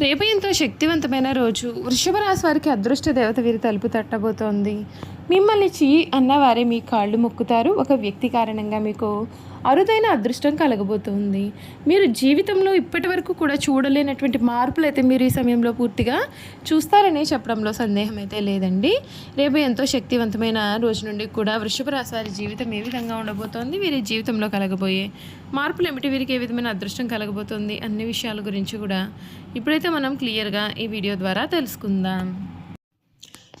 రేపు ఎంతో శక్తివంతమైన రోజు. వృషభ రాశి వారికి అదృష్ట దేవత వీరి తలుపు తట్టబోతోంది. మిమ్మల్ని చీ అన్నవారే మీ కాళ్ళు మొక్కుతారు. ఒక వ్యక్తి కారణంగా మీకు అరుదైన అదృష్టం కలగబోతుంది. మీరు జీవితంలో ఇప్పటి వరకు కూడా చూడలేనటువంటి మార్పులు అయితే మీరు ఈ సమయంలో పూర్తిగా చూస్తారని చెప్పడంలో సందేహం అయితే లేదండి. రేపు ఎంతో శక్తివంతమైన రోజు నుండి కూడా వృషభ రాశి వారి జీవితం ఏ విధంగా ఉండబోతోంది? వీరి జీవితంలో కలగబోయే మార్పులు ఏమిటి వీరికి ఏ విధమైన అదృష్టం కలగబోతోంది? అన్ని విషయాల గురించి కూడా ఇప్పుడైతే మనం క్లియర్గా ఈ వీడియో ద్వారా తెలుసుకుందాం.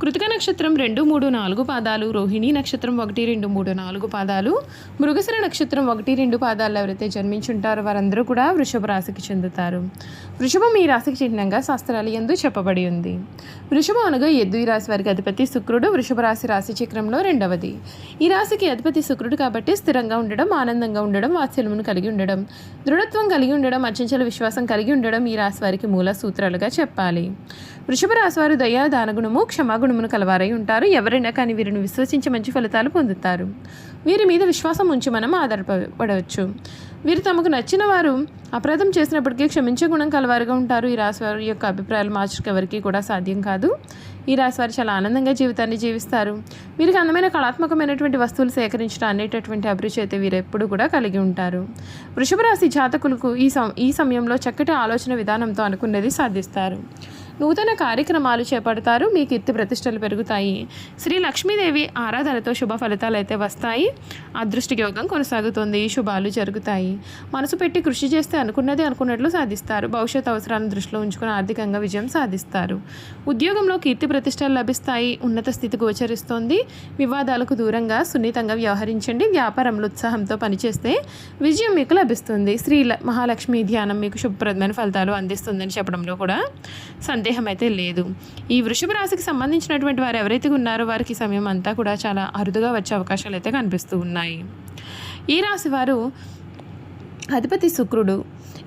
కృతిక నక్షత్రం రెండు మూడు నాలుగు పాదాలు రోహిణి నక్షత్రం ఒకటి రెండు మూడు నాలుగు పాదాలు మృగశిర నక్షత్రం ఒకటి రెండు పాదాలు ఎవరైతే జన్మించుంటారో వారందరూ కూడా వృషభ రాశికి చెందుతారు. వృషభం ఈ రాశికి చిహ్నంగా శాస్త్రాలు ఎందు చెప్పబడి ఉంది. వృషభం అనగా ఎద్దు ఈ రాశి వారికి అధిపతి శుక్రుడు వృషభ రాశి రాశి చక్రంలో రెండవది. ఈ రాశికి అధిపతి శుక్రుడు కాబట్టి స్థిరంగా ఉండడం ఆనందంగా ఉండడం వాత్సల్యమును కలిగి ఉండడం దృఢత్వం కలిగి ఉండడం అచంచల విశ్వాసం కలిగి ఉండడం ఈ రాశి వారికి మూల సూత్రాలుగా చెప్పాలి. వృషభ రాశి వారు దయా దానగుణము గుణమును కలవారై ఉంటారు. ఎవరైనా కానీ వీరిని విశ్వసించి మంచి ఫలితాలు పొందుతారు. వీరి మీద విశ్వాసం ఉంచి మనం ఆధారపడవచ్చు. వీరు తమకు నచ్చిన వారు అపరాధం చేసినప్పటికీ క్షమించే గుణం కలవారుగా ఉంటారు. ఈ రాశివారి యొక్క అభిప్రాయాలు మార్చడానికి ఎవరికీ కూడా సాధ్యం కాదు. ఈ రాశి వారు చాలా ఆనందంగా జీవితాన్ని జీవిస్తారు. వీరికి అందమైన కళాత్మకమైనటువంటి వస్తువులు సేకరించడం అనేటటువంటి అభిరుచి అయితే వీరు ఎప్పుడు కూడా కలిగి ఉంటారు. వృషభ రాశి జాతకులకు ఈ సం ఈ సమయంలో చక్కటి ఆలోచన విధానంతో అనుకున్నది సాధిస్తారు. నూతన కార్యక్రమాలు చేపడతారు. మీ కీర్తి ప్రతిష్టలు పెరుగుతాయి. శ్రీ లక్ష్మీదేవి ఆరాధనతో శుభ ఫలితాలు అయితే వస్తాయి. అదృష్టి యోగం కొనసాగుతుంది. శుభాలు జరుగుతాయి. మనసు పెట్టి కృషి చేస్తే అనుకున్నది అనుకున్నట్లు సాధిస్తారు. భవిష్యత్ అవసరాలను దృష్టిలో ఉంచుకుని ఆర్థికంగా విజయం సాధిస్తారు. ఉద్యోగంలో కీర్తి ప్రతిష్టలు లభిస్తాయి. ఉన్నత స్థితి గోచరిస్తోంది. వివాదాలకు దూరంగా సున్నితంగా వ్యవహరించండి. వ్యాపారంలో ఉత్సాహంతో పనిచేస్తే విజయం మీకు లభిస్తుంది. శ్రీ ల- మహాలక్ష్మి ధ్యానం మీకు శుభప్రదమైన ఫలితాలు అందిస్తుందని చెప్పడంలో కూడా సందేహం అయితే లేదు. ఈ వృషభ రాశికి సంబంధించినటువంటి వారు ఎవరైతే ఉన్నారో వారికి సమయం అంతా కూడా చాలా అరుదుగా వచ్చే అవకాశాలు అయితే కనిపిస్తూ ఉన్నాయి. ఈ రాశి వారు అధిపతి శుక్రుడు.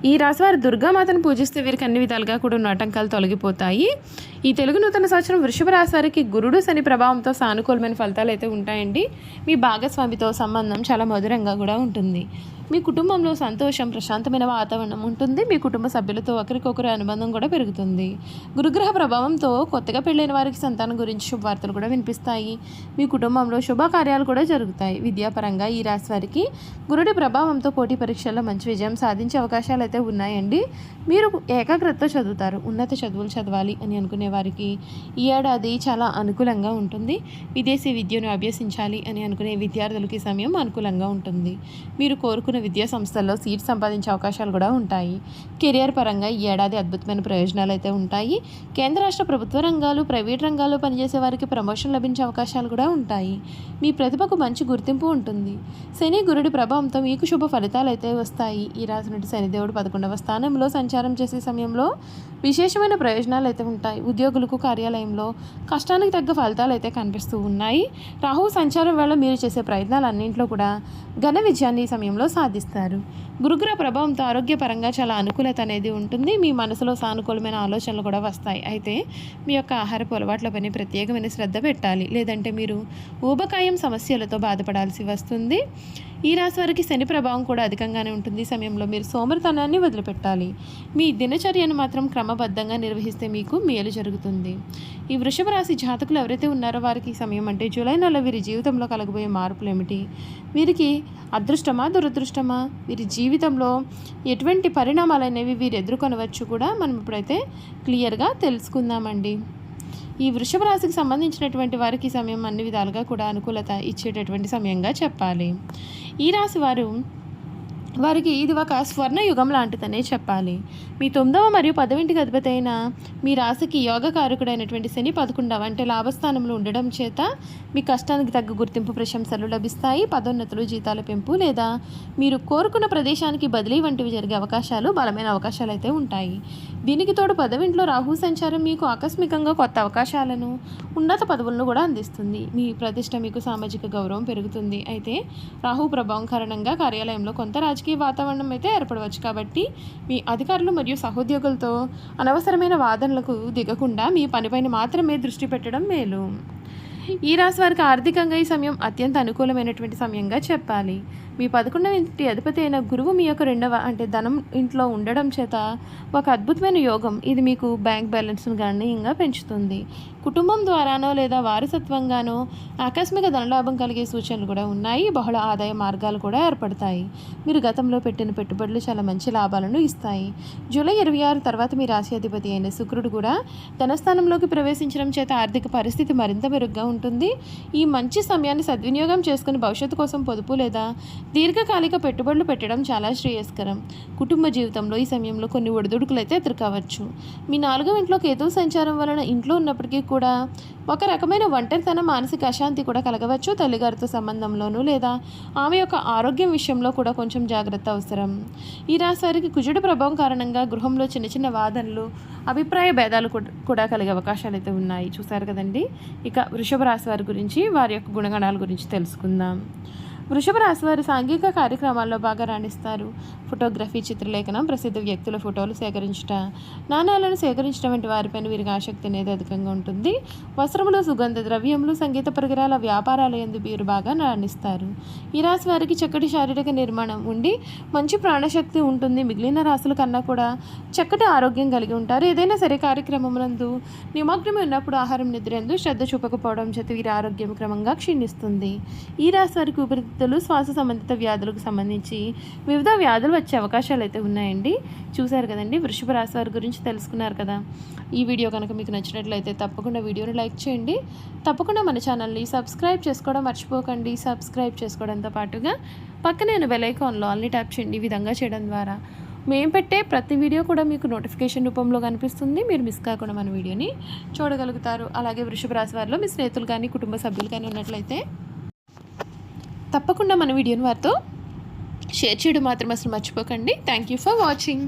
ఈ రాశివారు దుర్గామాతను పూజిస్తే వీరికి అన్ని విధాలుగా కూడా ఉన్న ఆటంకాలు తొలగిపోతాయి. ఈ తెలుగు నూతన సంవత్సరం వృషభ రాశి వారికి గురుడు శని ప్రభావంతో సానుకూలమైన ఫలితాలు అయితే ఉంటాయండి. మీ భాగస్వామితో సంబంధం చాలా మధురంగా కూడా ఉంటుంది. మీ కుటుంబంలో సంతోషం ప్రశాంతమైన వాతావరణం ఉంటుంది. మీ కుటుంబ సభ్యులతో ఒకరికొకరు అనుబంధం కూడా పెరుగుతుంది. గురుగ్రహ ప్రభావంతో కొత్తగా పెళ్ళైన వారికి సంతానం గురించి శుభవార్తలు కూడా వినిపిస్తాయి. మీ కుటుంబంలో శుభకార్యాలు కూడా జరుగుతాయి. విద్యాపరంగా ఈ రాశి వారికి గురుడి ప్రభావంతో పోటీ పరీక్షల్లో మంచి విజయం సాధించే అవకాశాలు అయితే ఉన్నాయండి. మీరు ఏకాగ్రతతో చదువుతారు. ఉన్నత చదువులు చదవాలి అని అనుకునే వారికి. ఈ ఏడాది చాలా అనుకూలంగా ఉంటుంది. విదేశీ విద్యను అభ్యసించాలి అని అనుకునే విద్యార్థులకి సమయం అనుకూలంగా ఉంటుంది. మీరు కోరుకున్న విద్యా సంస్థల్లో సీట్ సంపాదించే అవకాశాలు కూడా ఉంటాయి. కెరియర్ పరంగా ఈ ఏడాది అద్భుతమైన ప్రయోజనాలు అయితే ఉంటాయి. కేంద్ర రాష్ట్ర ప్రభుత్వ రంగాలు ప్రైవేట్ రంగాల్లో పనిచేసే వారికి ప్రమోషన్ లభించే అవకాశాలు కూడా ఉంటాయి. మీ ప్రతిభకు మంచి గుర్తింపు ఉంటుంది. శని గురుడి ప్రభావంతో మీకు శుభ ఫలితాలు అయితే వస్తాయి. ఈ రాశి నుండి శనిదేవుడు పదకొండవ స్థానంలో సంచారం చేసే సమయంలో విశేషమైన ప్రయోజనాలు అయితే ఉంటాయి. ఉద్యోగులకు కార్యాలయంలో కష్టానికి తగ్గ ఫలితాలు అయితే కనిపిస్తూ ఉన్నాయి. రాహు సంచారం వల్ల మీరు చేసే ప్రయత్నాలన్నింటిలో కూడా ఘన విజయాన్ని సమయంలో సాధిస్తారు. గురుగ్రహ ప్రభావంతో ఆరోగ్యపరంగా చాలా అనుకూలత అనేది ఉంటుంది. మీ మనసులో సానుకూలమైన ఆలోచనలు కూడా వస్తాయి. అయితే మీ యొక్క ఆహారపు అలవాట్లపైన ప్రత్యేకమైన శ్రద్ధ పెట్టాలి. లేదంటే మీరు ఊబకాయం సమస్యలతో బాధపడాల్సి వస్తుంది. ఈ రాశి వారికి శని ప్రభావం కూడా అధికంగానే ఉంటుంది. ఈ సమయంలో మీరు సోమరితనాన్ని వదిలిపెట్టాలి. మీ దినచర్యను మాత్రం క్రమబద్ధంగా నిర్వహిస్తే మీకు మేలు జరుగుతుంది. ఈ వృషభ రాశి జాతకులు ఎవరైతే ఉన్నారో వారికి ఈ సమయం అంటే జూలై నెల వీరి జీవితంలో కలగబోయే మార్పులు ఏమిటి? వీరికి అదృష్టమా దురదృష్టమా? వీరి జీవితంలో ఎటువంటి పరిణామాలు అనేవి వీరు ఎదుర్కొనవచ్చు కూడా మనం ఇప్పుడైతే క్లియర్గా తెలుసుకుందామండి. ఈ వృషభ రాశికి సంబంధించినటువంటి వారికి సమయం అన్ని విధాలుగా కూడా అనుకూలత ఇచ్చేటటువంటి సమయంగా చెప్పాలి. ఈ రాశి వారు వారికి ఇది ఒక స్వర్ణయుగం లాంటిదనే చెప్పాలి. మీ తొమ్మిదవ మరియు పదవింటికి అధిపతి అయిన మీ రాశికి యోగకారకుడైనటువంటి శని పదకొండవ అంటే లాభస్థానంలో ఉండడం చేత మీ కష్టానికి తగ్గ గుర్తింపు ప్రశంసలు లభిస్తాయి. పదోన్నతులు జీతాల పెంపు లేదా మీరు కోరుకున్న ప్రదేశానికి బదిలీ వంటివి జరిగే అవకాశాలు బలమైన అవకాశాలు అయితే ఉంటాయి. దీనికి తోడు పదవింట్లో రాహు సంచారం మీకు ఆకస్మికంగా కొత్త అవకాశాలను ఉన్నత పదవులను కూడా అందిస్తుంది. మీ ప్రతిష్ట మీకు సామాజిక గౌరవం పెరుగుతుంది. అయితే రాహు ప్రభావం కారణంగా కార్యాలయంలో కొంత రాజకీయ వాతావరణం అయితే ఏర్పడవచ్చు కాబట్టి మీ అధికారులు మరియు సహోద్యోగులతో అనవసరమైన వాదనలకు దిగకుండా మీ పనిపైన మాత్రమే దృష్టి పెట్టడం మేలు. ఈ రాశి వారికి ఆర్థికంగా ఈ సమయం అత్యంత అనుకూలమైనటువంటి సమయంగా చెప్పాలి. మీ పదకొండవ ఇంటి అధిపతి అయిన గురువు మీ యొక్క రెండవ అంటే ధనం ఇంట్లో ఉండడం చేత ఒక అద్భుతమైన యోగం. ఇది మీకు బ్యాంక్ బ్యాలెన్స్ను గణనీయంగా పెంచుతుంది. కుటుంబం ద్వారానో లేదా వారసత్వంగానో ఆకస్మిక ధనలాభం కలిగే సూచనలు కూడా ఉన్నాయి. బహుళ ఆదాయ మార్గాలు కూడా ఏర్పడతాయి. మీరు గతంలో పెట్టిన పెట్టుబడులు చాలా మంచి లాభాలను ఇస్తాయి. జూలై ఇరవై ఆరు తర్వాత మీ రాశి అధిపతి అయిన శుక్రుడు కూడా ధనస్థానంలోకి ప్రవేశించడం చేత ఆర్థిక పరిస్థితి మరింత మెరుగ్గా ఉంటుంది. ఈ మంచి సమయాన్ని సద్వినియోగం చేసుకుని భవిష్యత్తు కోసం పొదుపు లేదా దీర్ఘకాలిక పెట్టుబడులు పెట్టడం చాలా శ్రేయస్కరం. కుటుంబ జీవితంలో ఈ సమయంలో కొన్ని ఒడిదుడుకులు అయితే ఎదుర్కోవచ్చు. మీ నాలుగో ఇంట్లో కేతువు సంచారం వలన ఇంట్లో ఉన్నప్పటికీ కూడా ఒక రకమైన ఒంటరితన మానసిక అశాంతి కూడా కలగవచ్చు తల్లిగారితో సంబంధంలోనూ లేదా ఆమె యొక్క ఆరోగ్యం విషయంలో కూడా కొంచెం జాగ్రత్త అవసరం. ఈ రాశి వారికి కుజుడు ప్రభావం కారణంగా గృహంలో చిన్న చిన్న వాదనలు అభిప్రాయ భేదాలు కూడా- కూడా కలిగే అవకాశాలు అయితే ఉన్నాయి. చూసారు కదండి? ఇక వృషభ రాశి వారి గురించి వారి యొక్క గుణగణాల గురించి తెలుసుకుందాం. వృషభ రాశి వారు సాంఘిక కార్యక్రమాల్లో బాగా రాణిస్తారు. ఫోటోగ్రఫీ చిత్రలేఖనం ప్రసిద్ధ వ్యక్తుల ఫోటోలు సేకరించుట నాణాలను సేకరించడం వంటి వారిపైన వీరికి ఆసక్తి అనేది అధికంగా ఉంటుంది. వస్త్రములు సుగంధ ద్రవ్యములు సంగీత పరికరాల వ్యాపారాల ఎందు వీరు బాగా రాణిస్తారు. ఈ రాశి వారికి చక్కటి శారీరక నిర్మాణం ఉండి మంచి ప్రాణశక్తి ఉంటుంది. మిగిలిన రాశుల కన్నా కూడా చక్కటి ఆరోగ్యం కలిగి ఉంటారు. ఏదైనా సరే కార్యక్రమమునందు నిమగ్నమై ఉన్నప్పుడు ఆహారం నిద్రందు శ్రద్ధ చూపకపోవడం చేత వీరి ఆరోగ్యం క్రమంగా క్షీణిస్తుంది. ఈ రాశి వారికి వ్యక్తులు శ్వాస సంబంధిత వ్యాధులకు సంబంధించి వివిధ వ్యాధులు వచ్చే అవకాశాలు అయితే ఉన్నాయండి. చూశారు కదండి? వృషభ రాశి వారి గురించి తెలుసుకున్నారు కదా. ఈ వీడియో కనుక మీకు నచ్చినట్లయితే తప్పకుండా వీడియోని లైక్ చేయండి. తప్పకుండా మన ఛానల్ని సబ్స్క్రైబ్ చేసుకోవడం మర్చిపోకండి. సబ్స్క్రైబ్ చేసుకోవడంతో పాటుగా పక్కనే బెల్ ఐకాన్లో అన్ని ట్యాప్ చేయండి. ఈ విధంగా చేయడం ద్వారా మేము పెట్టే ప్రతి వీడియో కూడా మీకు నోటిఫికేషన్ రూపంలో కనిపిస్తుంది. మీరు మిస్ కాకుండా మన వీడియోని చూడగలుగుతారు. అలాగే వృషభ రాశి వారిలో మీ స్నేహితులు కానీ కుటుంబ సభ్యులు కానీ ఉన్నట్లయితే తప్పకుండా మన వీడియోని వారితో షేర్ చేయడం మాత్రం అసలు మర్చిపోకండి. Thank you for watching